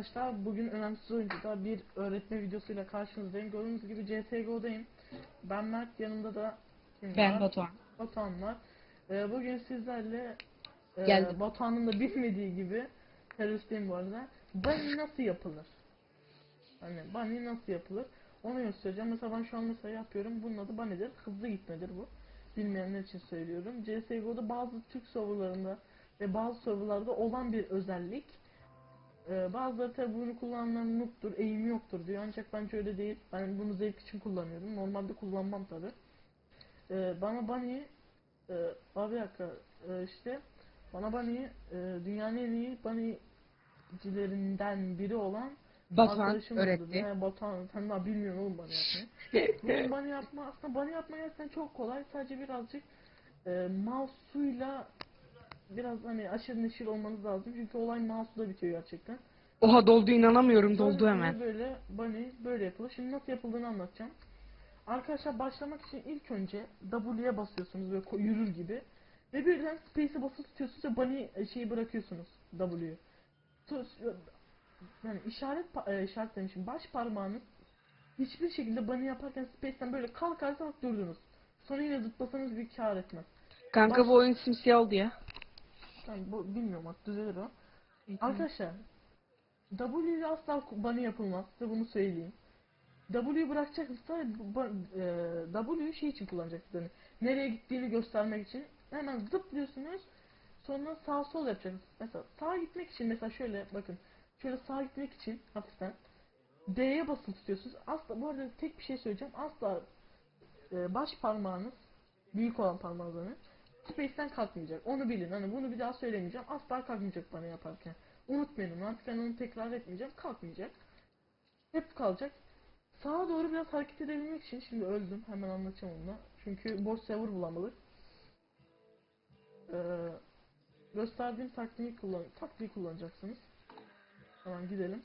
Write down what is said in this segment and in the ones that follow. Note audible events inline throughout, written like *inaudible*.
arkadaşlar bugün önemsiz oyuncuda bir öğretme videosuyla karşınızdayım. Gördüğünüz gibi CSGO'dayım. Ben Mert yanımda da Ben var? Batuhan. Batuhan var. Ee, bugün sizlerle e, Geldim. Batuhan'ın da bilmediği gibi teröristeyim bu arada. Bunny nasıl yapılır? Hani bunny nasıl yapılır? Onu göstereceğim. Mesela ben şu an mesela yapıyorum. Bunun adı bunny'dir. Hızlı gitmedir bu. Bilmeyenler için söylüyorum. CSGO'da bazı Türk serverlarında ve bazı serverlarda olan bir özellik. Ee, bazıları tabi bunu kullananlar noob'tur, eğimi yoktur diyor. Ancak bence öyle değil. Ben bunu zevk için kullanıyorum. Normalde kullanmam tabi. Ee, bana Bunny e, abi dakika e, işte bana Bunny e, dünyanın en iyi Bunny'cilerinden biri olan Batuhan öğretti. Yani Batuhan sen daha bilmiyorsun oğlum Bunny yapmayı. *laughs* Bunun Bunny yapma aslında Bunny yapma gerçekten çok kolay. Sadece birazcık e, mouse'uyla biraz hani aşırı neşir olmanız lazım. Çünkü olay mouse'da bitiyor gerçekten. Oha doldu inanamıyorum doldu Böyle hemen. Böyle bunny böyle yapılır. Şimdi nasıl yapıldığını anlatacağım. Arkadaşlar başlamak için ilk önce W'ye basıyorsunuz böyle yürür gibi. Ve birden space'e basılı tutuyorsunuz ve bunny e, şeyi bırakıyorsunuz W'yu. Yani işaret e, işaret demişim. Baş parmağınız hiçbir şekilde bunny yaparken space'ten böyle kalkarsa durdunuz. Sonra yine zıplasanız bir kar etmez. Kanka bu oyun simsiyah oldu ya. Tamam bu bilmiyorum artık düzelir o. Arkadaşlar W asla bunny yapılmaz. Size bunu söyleyeyim. W'yu bırakacaksınız. Sadece bu- bu- e, W'yu şey için kullanacaksınız. Yani nereye gittiğini göstermek için. Hemen zıplıyorsunuz. Sonra sağ sol yapacaksınız. Mesela sağa gitmek için mesela şöyle bakın. Şöyle sağa gitmek için hafiften D'ye basılı tutuyorsunuz. Asla bu arada tek bir şey söyleyeceğim. Asla e, baş parmağınız büyük olan parmağınız Space'ten kalkmayacak. Onu bilin. Hani bunu bir daha söylemeyeceğim. Asla kalkmayacak bana yaparken. Unutmayın. Artık ben onu tekrar etmeyeceğim. Kalkmayacak. Hep kalacak. Sağa doğru biraz hareket edebilmek için şimdi öldüm. Hemen anlatacağım onu. Çünkü boş server bulamadık. Ee, gösterdiğim taktiği kullan taktiği kullanacaksınız. Tamam gidelim.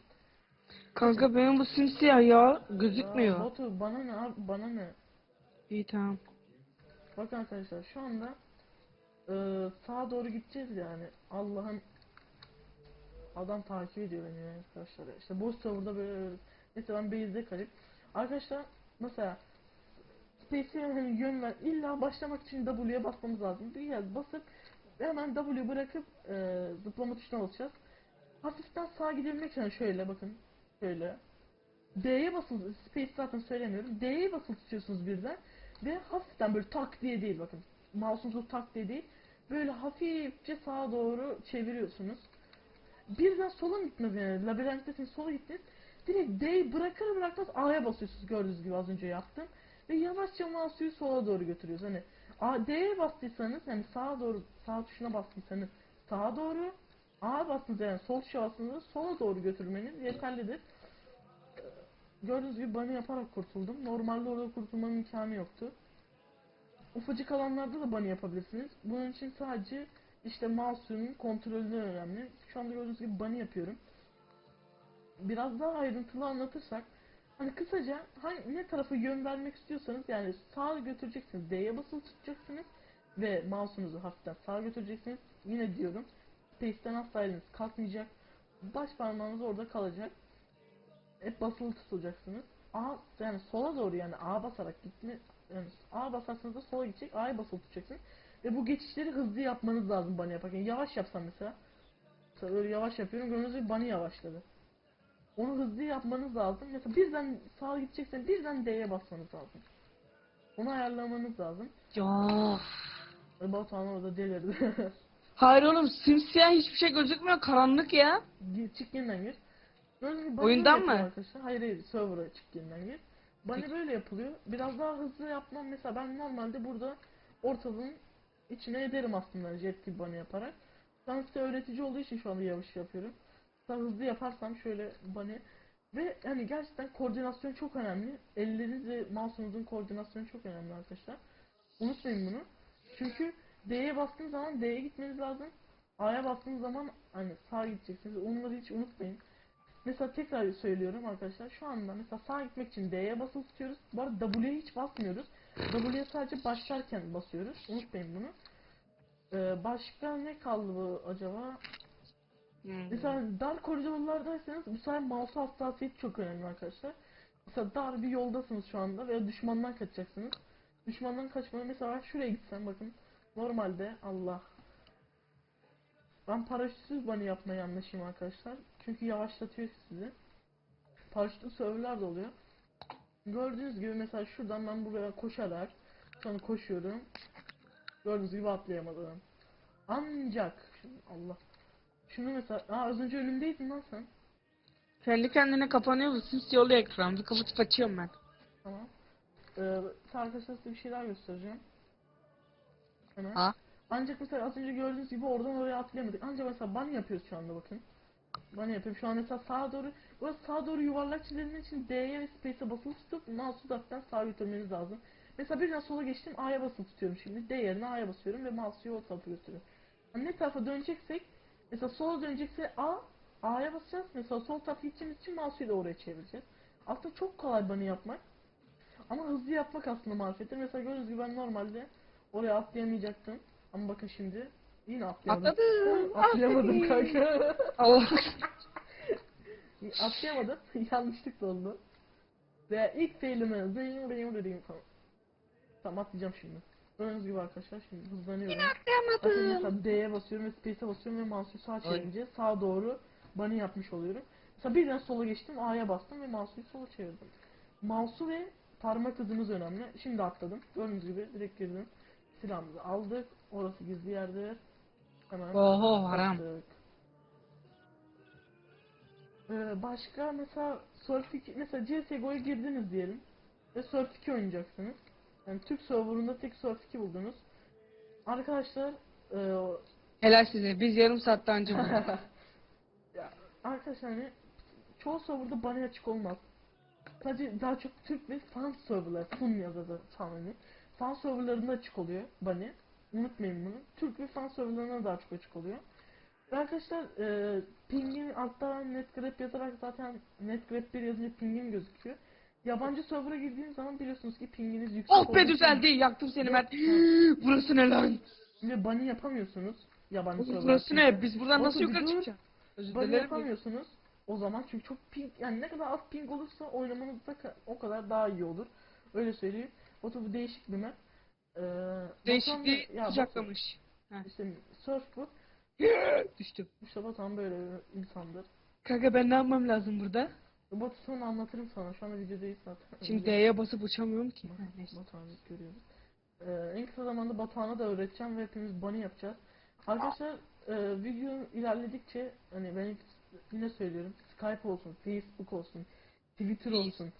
Kanka benim bu simsiyah ya Aa, gözükmüyor. Batu bana ne abi bana ne? İyi tamam. Bakın arkadaşlar şu anda eee sağa doğru gideceğiz yani. Allah'ın adam takip ediyor beni yani arkadaşlar. İşte boş serverda böyle neyse ben base'de kalayım. Arkadaşlar mesela Space'e hani yön ver. İlla başlamak için W'ye basmamız lazım. Bir yer basıp hemen W bırakıp eee zıplama tuşuna basacağız. Hafiften sağa gidebilmek için şöyle bakın. Şöyle. D'ye basılı, Space zaten söylemiyorum. D'ye basılı tutuyorsunuz birden. Ve hafiften böyle tak diye değil bakın. Mouse'unuzu tak diye değil. Böyle hafifçe sağa doğru çeviriyorsunuz. Birden sola mı gittiniz yani labirenttesiniz sola gittiniz. Direkt D'yi bırakır bırakmaz A'ya basıyorsunuz gördüğünüz gibi az önce yaptım. Ve yavaşça mouse'u sola doğru götürüyoruz. Hani A, D'ye bastıysanız yani sağa doğru sağ tuşuna bastıysanız sağa doğru A'ya bastınız yani sol tuşa bastığınızda sola doğru götürmeniz yeterlidir. Gördüğünüz gibi bunny yaparak kurtuldum. Normalde orada kurtulmanın imkanı yoktu. Ufacık alanlarda da bunny yapabilirsiniz. Bunun için sadece işte mouse'un kontrolü önemli. Şu anda gördüğünüz gibi bunny yapıyorum. Biraz daha ayrıntılı anlatırsak hani kısaca hangi ne tarafa yön vermek istiyorsanız yani sağa götüreceksiniz. D'ye basılı tutacaksınız ve mouse'unuzu hafiften sağa götüreceksiniz. Yine diyorum Space'ten asla eliniz kalkmayacak. Baş parmağınız orada kalacak hep basılı tutulacaksınız. A yani sola doğru yani A basarak gitme yani A basarsanız da sola gidecek. A'ya basılı tutacaksınız. Ve bu geçişleri hızlı yapmanız lazım bunny yaparken. Yavaş yapsam mesela. Mesela böyle yavaş yapıyorum. Gördüğünüz gibi bunny yavaşladı. Onu hızlı yapmanız lazım. Mesela birden sağa gideceksen birden D'ye basmanız lazım. Onu ayarlamanız lazım. Ya. Ve Batuhan orada delirdi. *laughs* Hayır oğlum simsiyah hiçbir şey gözükmüyor karanlık ya. Gir, çık yeniden gir. Gördüğünüz gibi Oyundan mı? Arkadaşlar. Hayır hayır server'a çık yeniden gir. Bunny böyle yapılıyor. Biraz daha hızlı yapmam mesela ben normalde burada ortalığın içine ederim aslında jet gibi bunny yaparak. Ben size öğretici olduğu için şu anda yavaş yapıyorum. Daha hızlı yaparsam şöyle bunny ve hani gerçekten koordinasyon çok önemli. Elleriniz ve mouse'unuzun koordinasyonu çok önemli arkadaşlar. Unutmayın bunu. Çünkü D'ye bastığınız zaman D'ye gitmeniz lazım. A'ya bastığınız zaman hani sağa gideceksiniz. Onları hiç unutmayın. Mesela tekrar söylüyorum arkadaşlar. Şu anda mesela sağa gitmek için D'ye basılı tutuyoruz. Bu arada W'ye hiç basmıyoruz. W'ye sadece başlarken basıyoruz. Unutmayın bunu. Ee, başka ne kaldı bu acaba? Hmm. Mesela dar koridorlardaysanız bu sefer mouse hassasiyeti çok önemli arkadaşlar. Mesela dar bir yoldasınız şu anda veya düşmandan kaçacaksınız. Düşmandan kaçmaya mesela şuraya gitsem bakın. Normalde Allah. Ben paraşütsüz bunny yapmaya yanlışım arkadaşlar. Çünkü yavaşlatıyor sizi. Paraşütlü serverlar da oluyor. Gördüğünüz gibi mesela şuradan ben buraya koşarak sonra koşuyorum. Gördüğünüz gibi atlayamadım. Ancak şimdi Allah. Şunu mesela Aa, az önce önümdeydin lan sen. Kendi kendine kapanıyor? Simsiyah oluyor ekran. Bir kapatıp açıyorum ben. Tamam. Ee, arkadaşlar size bir şeyler göstereceğim. Hemen. Ha? Ancak mesela az önce gördüğünüz gibi oradan oraya atlayamadık. Ancak mesela bunny yapıyoruz şu anda bakın. Bunny yapıyorum. Şu an mesela sağa doğru, burası sağa doğru yuvarlak çizildiğiniz için D'ye ve Space'e basılı tutup mouse'u hafiften sağa götürmeniz lazım. Mesela birden sola geçtim A'ya basılı tutuyorum şimdi. D yerine A'ya basıyorum ve mouse'u o tarafa götürüyorum. Yani ne tarafa döneceksek, mesela sola dönecekse A, A'ya basacağız. Mesela sol tarafa gideceğimiz için mouse'u da oraya çevireceğiz. Aslında çok kolay bunny yapmak. Ama hızlı yapmak aslında marifettir. Mesela gördüğünüz gibi ben normalde oraya atlayamayacaktım. Ama bakın şimdi yine atlayamadım. Atladım. Atlayamadım Ay. kanka. Allah. atlayamadım. *laughs* Yanlışlıkla oldu. Ve ilk failimi zing ring ring falan. Tamam atlayacağım şimdi. Gördüğünüz gibi arkadaşlar şimdi hızlanıyorum. Bakın Atlayamadım. mesela D'ye basıyorum ve Space'e basıyorum ve mouse'u sağa çevirince sağa doğru bunny yapmış oluyorum. Mesela birden sola geçtim A'ya bastım ve mouse'u sola çevirdim. Mouse'u ve parmak hızınız önemli. Şimdi atladım. Gördüğünüz gibi direkt girdim. Silahımızı aldık. Orası gizli yerdir. Hemen Oho haram. Ee, başka mesela Surf 2, mesela CSGO'ya girdiniz diyelim. Ve Surf 2 oynayacaksınız. Yani Türk serverında tek Surf 2 buldunuz. Arkadaşlar e, Helal size. Biz yarım saatte anca *laughs* bulduk. ya, arkadaşlar hani çoğu serverda bana açık olmaz. Sadece daha çok Türk ve fan serverlar, fun yazıda tam hani. Fan serverlarında açık oluyor bani. Unutmayın bunu. Türk ve fan serverlarına daha çok açık oluyor. Ve arkadaşlar e, pingin altta netgrep yazarak zaten netgrep 1 yazınca pingin gözüküyor. Yabancı server'a girdiğiniz zaman biliyorsunuz ki pinginiz yüksek oh be düzeldi. Yaktım seni Mert. *gasps* Burası ne lan? Ve bunny yapamıyorsunuz yabancı server'da. Burası ne? Biz buradan nasıl yukarı çıkacağız? Özür dilerim. yapamıyorsunuz. O zaman çünkü çok ping yani ne kadar az ping olursa oynamanız da o kadar daha iyi olur. Öyle söyleyeyim. Batu bu değişik bir map. Ee, Değişikliği Batuhan ya Batu, kucaklamış. işte surf bu. Düştüm. İşte Batuhan böyle bir insandır. Kanka ben ne yapmam lazım burada? Batu sonra anlatırım sana. Şu anda videodayız zaten. Şimdi D'ye basıp uçamıyorum ki. Ha, neyse. Batuhan'ı görüyoruz. Ee, en kısa zamanda Batuhan'a da öğreteceğim ve hepimiz bunny yapacağız. Arkadaşlar e, video ilerledikçe hani ben yine söylüyorum Skype olsun, Facebook olsun, Twitter olsun,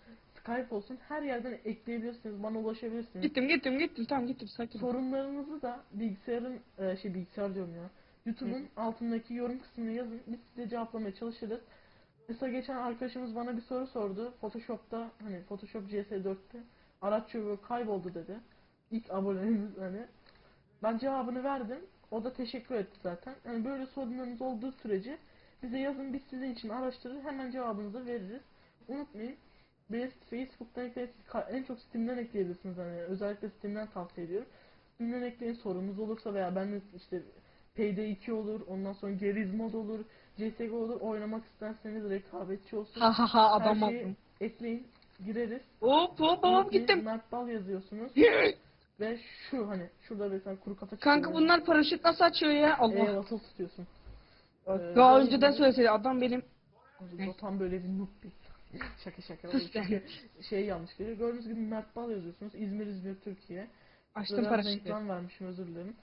Skype olsun her yerden ekleyebilirsiniz, bana ulaşabilirsiniz. Gittim gittim gittim tamam gittim sakin. Sorunlarınızı da bilgisayarın e, şey bilgisayar diyorum ya. YouTube'un altındaki yorum kısmına yazın. Biz size cevaplamaya çalışırız. Mesela geçen arkadaşımız bana bir soru sordu. Photoshop'ta hani Photoshop CS4'te araç çubuğu kayboldu dedi. İlk abonemiz hani. Ben cevabını verdim. O da teşekkür etti zaten. Yani böyle sorunlarınız olduğu sürece bize yazın biz sizin için araştırır hemen cevabınızı veririz. Unutmayın. Beni Facebook'tan ekleyin. En çok Steam'den ekleyebilirsiniz hani. Özellikle Steam'den tavsiye ediyorum. Steam'den ekleyin sorunuz olursa veya ben de işte Payday 2 olur, ondan sonra Geriz mod olur, CSGO olur, oynamak isterseniz rekabetçi olsun. Ha ha ha adam Her şeyi ekleyin, gireriz. Hop hop hop gittim. Mert Bal yazıyorsunuz ve şu hani şurada mesela kuru kafa Kanka çıkıyor. bunlar paraşüt nasıl açıyor ya? Allah. E'ye basılı tutuyorsun. Ee, Daha önceden bir- söyleseydi adam benim. O tam böyle bir noob bir *laughs* şaka şaka. Çünkü şey yanlış geliyor. Gördüğünüz gibi Mert Bal yazıyorsunuz. İzmir İzmir Türkiye. Açtım paraşütü. reklam vermişim özür dilerim.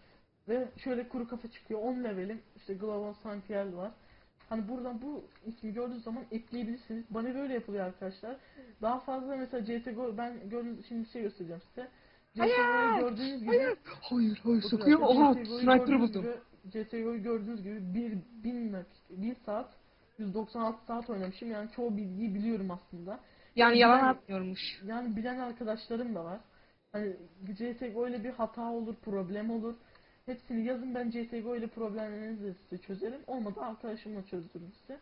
Ve şöyle kuru kafa çıkıyor. 10 levelim. İşte Global Santiel var. Hani buradan bu ismi gördüğünüz zaman ekleyebilirsiniz. Bana böyle yapılıyor arkadaşlar. Daha fazla mesela CSGO ben gördüğünüz şimdi bir şey göstereceğim size. CSGO'yu gördüğünüz gibi Hayır. Hayır hayır arkadaşlar, Oha sniper buldum. CSGO'yu gördüğünüz gibi 1 1000 1 saat 196 saat oynamışım. Yani çoğu bilgiyi biliyorum aslında. Yani yalan Yani- atmıyormuş. Yani bilen arkadaşlarım da var. Hani CSGO ile bir hata olur, problem olur. Hepsini yazın ben CSGO ile problemlerinizi size çözerim. Olmadı arkadaşımla çözdürürüm size.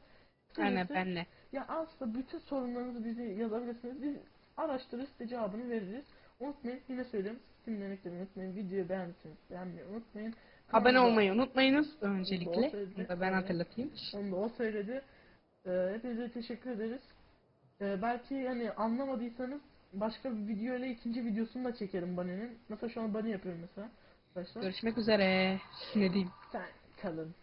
Aynen benle. Ya aslında bütün sorunlarınızı bize yazabilirsiniz. Biz araştırır size cevabını veririz. Unutmayın yine söylüyorum. Eklemeyi unutmayın. Videoyu beğendiyseniz beğenmeyi unutmayın. Abone olmayı unutmayınız öncelikle. Da ben hatırlatayım. Onu da o söyledi. Ee, hepinize teşekkür ederiz. Ee, belki hani anlamadıysanız başka bir video ile ikinci videosunu da çekerim Bunny'nin. Mesela şu an Bunny yapıyorum mesela. Arkadaşlar. Görüşmek üzere. Ne diyeyim? Sen kalın.